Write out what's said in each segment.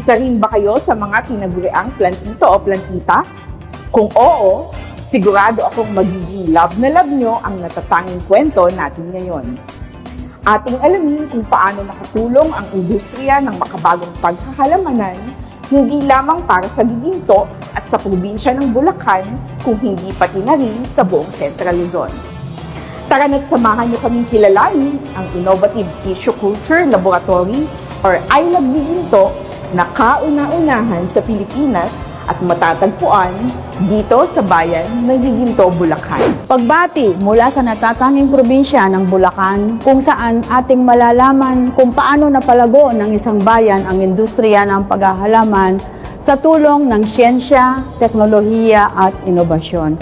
Isa rin ba kayo sa mga tinaguriang plantito o plantita? Kung oo, sigurado akong magiging love na love nyo ang natatanging kwento natin ngayon. Ating alamin kung paano nakatulong ang industriya ng makabagong paghahalamanan hindi lamang para sa Giginto at sa probinsya ng Bulacan, kung hindi pati na rin sa buong Central Luzon. Tara na't samahan niyo kaming kilalanin ang Innovative Tissue Culture Laboratory or iLab Giginto na kauna-unahan sa Pilipinas at matatagpuan dito sa bayan ng Giginto, Bulacan. Pagbati mula sa natatanging probinsya ng Bulacan kung saan ating malalaman kung paano napalago ng isang bayan ang industriya ng paghahalaman sa tulong ng siyensya, teknolohiya at inobasyon.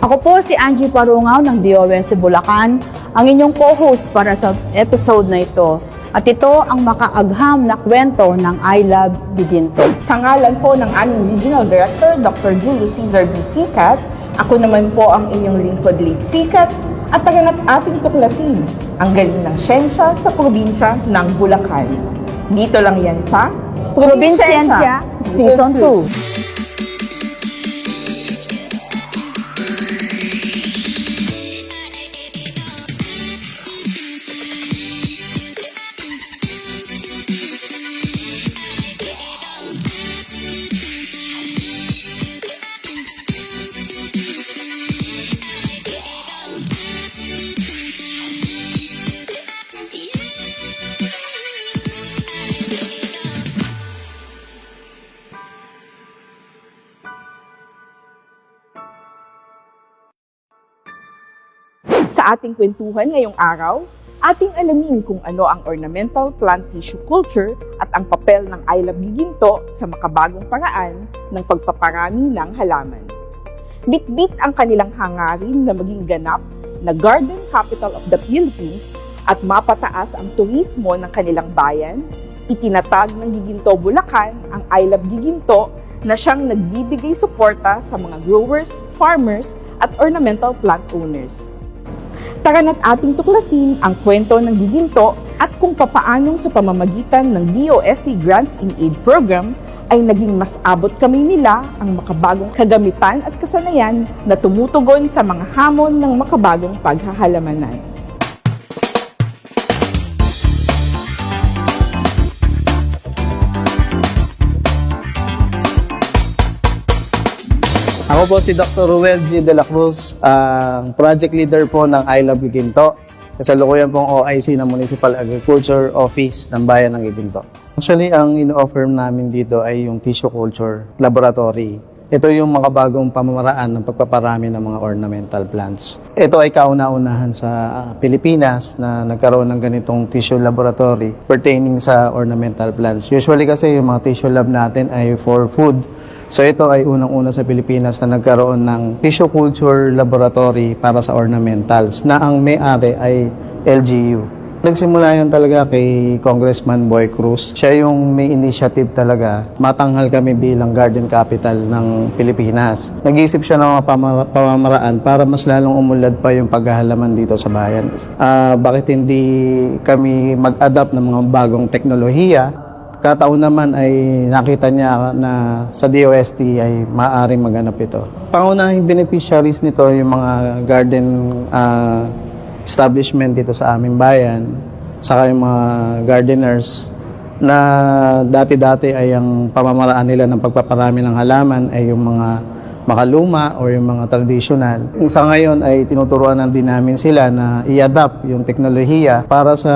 Ako po si Angie Parungaw ng DOS Bulacan, ang inyong co-host para sa episode na ito. At ito ang makaagham na kwento ng iLab Biginto. Sa ngalan po ng aming Regional Director, Dr. Julius Cesar B. Sikat, ako naman po ang inyong lingkod lead Sikat at taganap ating tuklasin ang galing ng siyensya sa probinsya ng Bulacan. Dito lang yan sa Probinsyensya Season 2. Ating kwentuhan ngayong araw, ating alamin kung ano ang ornamental plant tissue culture at ang papel ng iLab Giginto sa makabagong paraan ng pagpaparami ng halaman. Bitbit ang kanilang hangarin na maging ganap na garden capital of the Philippines at mapataas ang turismo ng kanilang bayan, itinatag ng Giginto Bulacan ang iLab Giginto na siyang nagbibigay suporta sa mga growers, farmers at ornamental plant owners. Tara na't ating tuklasin ang kwento ng Giginto at kung papaanong sa pamamagitan ng DOST Grants in Aid Program ay naging mas abot kami nila ang makabagong kagamitan at kasanayan na tumutugon sa mga hamon ng makabagong paghahalamanan. Ako po si Dr. Ruel G. De La Cruz, ang project leader po ng I Love Giginto. Kasalukuyan pong OIC ng Municipal Agriculture Office ng Bayan ng Giginto. Actually, ang ino-offer namin dito ay yung tissue culture laboratory. Ito yung makabagong pamamaraan ng pagpaparami ng mga ornamental plants. Ito ay kauna-unahan sa Pilipinas na nagkaroon ng ganitong tissue laboratory pertaining sa ornamental plants. Usually kasi yung mga tissue lab natin ay for food So ito ay unang-una sa Pilipinas na nagkaroon ng tissue culture laboratory para sa ornamentals na ang may-ari ay LGU. Nagsimula yan talaga kay Congressman Boy Cruz. Siya yung may initiative talaga. Matanghal kami bilang garden capital ng Pilipinas. Nag-iisip siya ng mga pamamaraan para mas lalong umulad pa yung paghahalaman dito sa bayan. Ah, bakit hindi kami mag-adapt ng mga bagong teknolohiya Kataon naman ay nakita niya na sa DOST ay maaaring maganap ito. Pangunahing beneficiaries nito yung mga garden ah, establishment dito sa aming bayan, saka yung mga gardeners na dati-dati ay ang pamamaraan nila ng pagpaparami ng halaman ay yung mga makaluma or yung mga traditional. Sa ngayon ay tinuturuan din namin sila na i-adapt yung teknolohiya para sa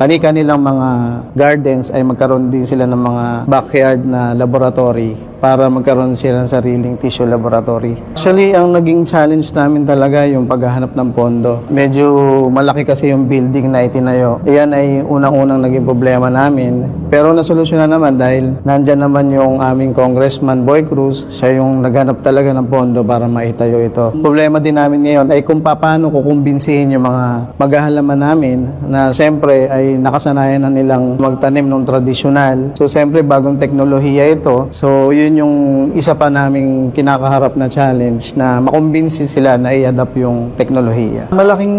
kani-kanilang mga gardens ay magkaroon din sila ng mga backyard na laboratory para magkaroon sila ng sariling tissue laboratory. Actually, ang naging challenge namin talaga yung paghahanap ng pondo. Medyo malaki kasi yung building na itinayo. Iyan ay unang-unang naging problema namin. Pero nasolusyonan naman dahil nandyan naman yung aming congressman Boy Cruz. Siya yung naghanap talaga ng pondo para maitayo ito. Problema din namin ngayon ay kung paano kukumbinsihin yung mga maghahalaman namin na siyempre ay nakasanayan na nilang magtanim ng tradisyonal. So siyempre bagong teknolohiya ito. So yun yung isa pa naming kinakaharap na challenge na makumbinsi sila na i-adapt yung teknolohiya. Malaking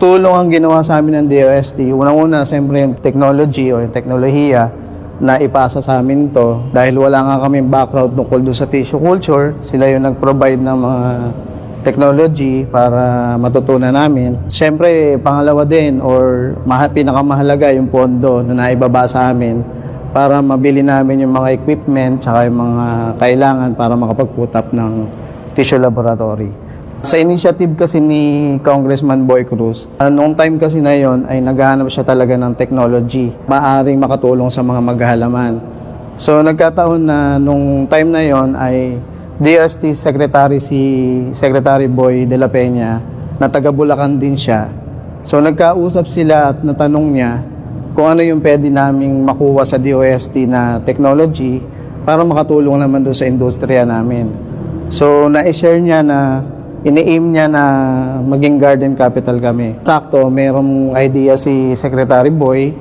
tulong ang ginawa sa amin ng DOST. Unang-una, siyempre yung technology o yung teknolohiya na ipasa sa amin to dahil wala nga kami background tungkol doon sa tissue culture. Sila yung nag-provide ng mga technology para matutunan namin. Siyempre, pangalawa din or maha, pinakamahalaga yung pondo na naibaba sa amin para mabili namin yung mga equipment tsaka yung mga kailangan para makapag-put ng tissue laboratory. Sa initiative kasi ni Congressman Boy Cruz, uh, noong time kasi na yon ay naghahanap siya talaga ng technology, maaring makatulong sa mga maghahalaman. So nagkataon na nung time na yon ay DST Secretary si Secretary Boy de la Peña na taga Bulacan din siya. So nagkausap sila at natanong niya kung ano yung pwede naming makuha sa DOST na technology para makatulong naman doon sa industriya namin. So na-share niya na ini-aim niya na maging garden capital kami. Sakto, mayroong idea si Secretary Boy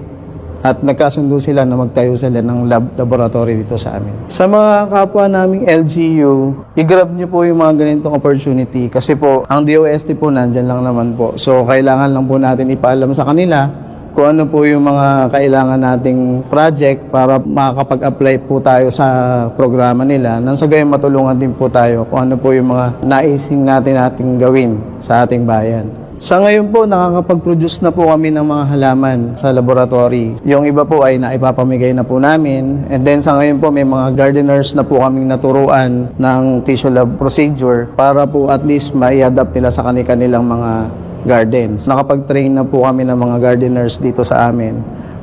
at nagkasundo sila na magtayo sila ng lab laboratory dito sa amin. Sa mga kapwa naming LGU, i-grab niyo po yung mga ganitong opportunity kasi po ang DOST po nandyan lang naman po. So kailangan lang po natin ipaalam sa kanila kung ano po yung mga kailangan nating project para makakapag-apply po tayo sa programa nila nang sa gayon matulungan din po tayo kung ano po yung mga naising natin nating gawin sa ating bayan. Sa ngayon po, nakakapag-produce na po kami ng mga halaman sa laboratory. Yung iba po ay naipapamigay na po namin. And then sa ngayon po, may mga gardeners na po kaming naturuan ng tissue lab procedure para po at least mai-adapt nila sa kanilang mga gardens. Nakapag-train na po kami ng mga gardeners dito sa amin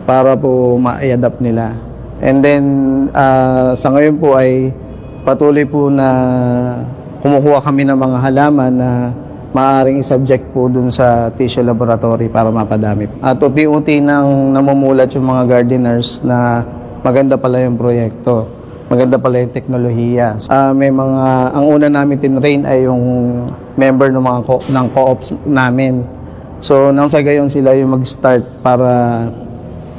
para po ma-adapt nila. And then ah, sa ngayon po ay patuloy po na kumukuha kami ng mga halaman na maaaring subject po dun sa tissue laboratory para mapadami. At unti-unti nang namumulat yung mga gardeners na maganda pala yung proyekto. Maganda pala yung teknolohiya. Ah, may mga, ang una namin tinrain ay yung member ng mga co- ng co-ops namin. So, nang sa gayon sila yung mag-start para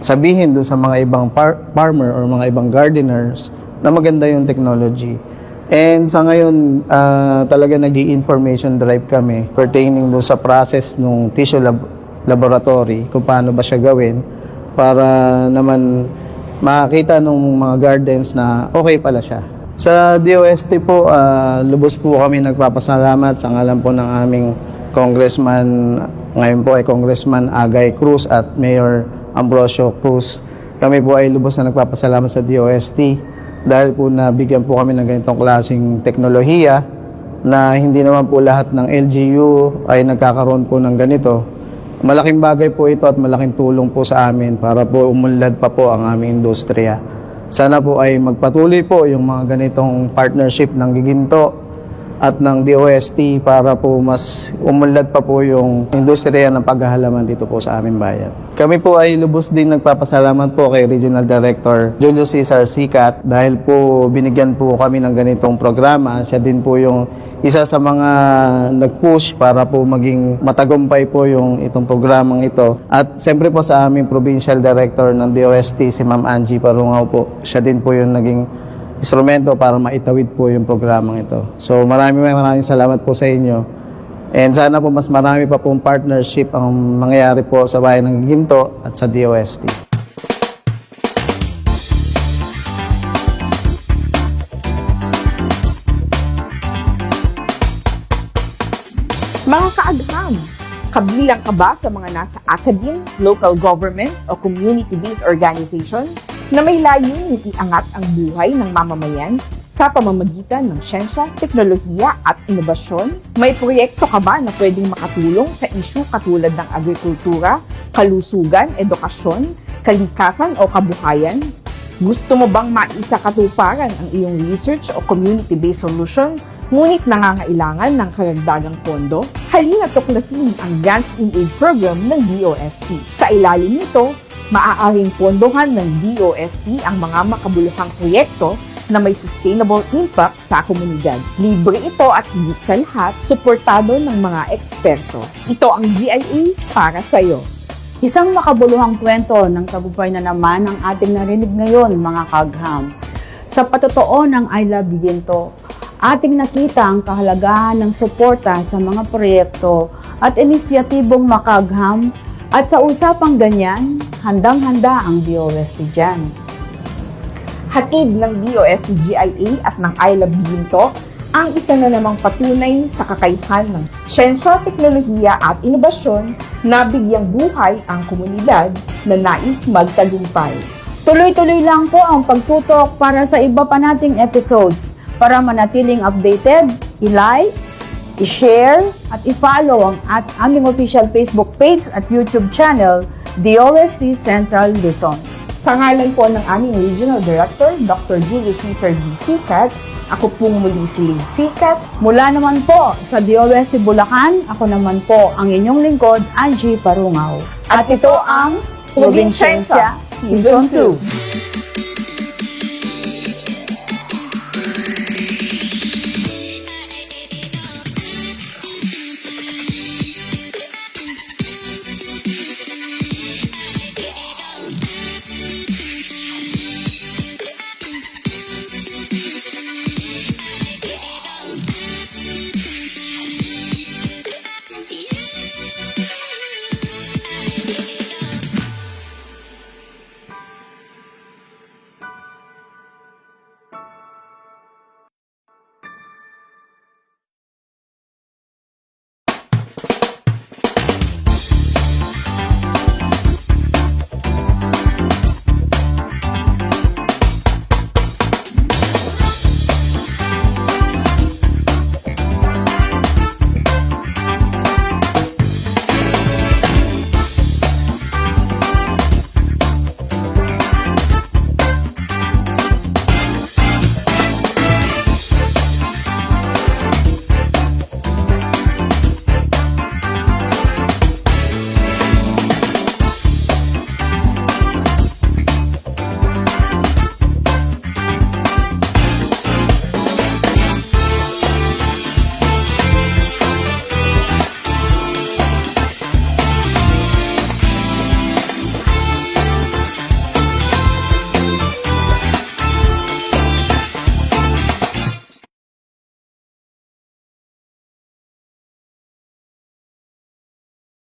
sabihin dun sa mga ibang par- farmer or mga ibang gardeners na maganda yung technology. And sa ngayon, ah, talaga nag information drive kami pertaining dun sa process ng tissue lab- laboratory, kung paano ba siya gawin, para naman makakita ng mga gardens na okay pala siya. Sa DOST po, ah, lubos po kami nagpapasalamat sa ngalan po ng aming congressman, ngayon po ay Congressman Agay Cruz at Mayor Ambrosio Cruz. Kami po ay lubos na nagpapasalamat sa DOST dahil po nabigyan po kami ng ganitong klaseng teknolohiya na hindi naman po lahat ng LGU ay nagkakaroon po ng ganito. Malaking bagay po ito at malaking tulong po sa amin para po umunlad pa po ang aming industriya. Sana po ay magpatuloy po yung mga ganitong partnership ng Giginto at ng DOST para po mas umunlad pa po yung industriya ng paghahalaman dito po sa aming bayan. Kami po ay lubos din nagpapasalamat po kay Regional Director Julio Cesar Sikat dahil po binigyan po kami ng ganitong programa. Siya din po yung isa sa mga nag-push para po maging matagumpay po yung itong programang ito. At siyempre po sa aming Provincial Director ng DOST, si Ma'am Angie Parungaw po, siya din po yung naging instrumento para maitawid po yung programang ito. So maraming maraming salamat po sa inyo. And sana po mas marami pa pong partnership ang mangyayari po sa bayan ng Ginto at sa DOST. Mga kaagham, kabilang ka ba sa mga nasa academe, local government o community-based organization na may layunin iangat ang buhay ng mamamayan sa pamamagitan ng siyensya, teknolohiya at inobasyon? May proyekto ka ba na pwedeng makatulong sa isyu katulad ng agrikultura, kalusugan, edukasyon, kalikasan o kabuhayan? Gusto mo bang maisa katuparan ang iyong research o community-based solution ngunit nangangailangan ng karagdagang pondo? Halina tuklasin ang Grants in Aid program ng DOST. Sa ilalim nito, maaaring pondohan ng DOST ang mga makabuluhang proyekto na may sustainable impact sa komunidad. Libre ito at higit sa lahat, suportado ng mga eksperto. Ito ang GIA para sa iyo. Isang makabuluhang kwento ng tagumpay na naman ang ating narinig ngayon, mga kagham. Sa patotoo ng I Love Ginto, ating nakita ang kahalagahan ng suporta sa mga proyekto at inisyatibong makagham at sa usapang ganyan, handang-handa ang DOST dyan. Hatid ng DOST GIA at ng iLab Ginto ang isa na namang patunay sa kakayahan ng siyensya, teknolohiya at inobasyon na bigyang buhay ang komunidad na nais magtagumpay. Tuloy-tuloy lang po ang pagtutok para sa iba pa nating episodes. Para manatiling updated, i-like, i-share, at i-follow ang at aming official Facebook page at YouTube channel, DOST Central Luzon. Sa ngalan po ng aming Regional Director, Dr. Julio Cesar D. Sikat, ako pong muli si Lee Sikat. Mula naman po sa DOST Bulacan, ako naman po ang inyong lingkod, Angie Parungaw. At ito ang Probinsya Season 2.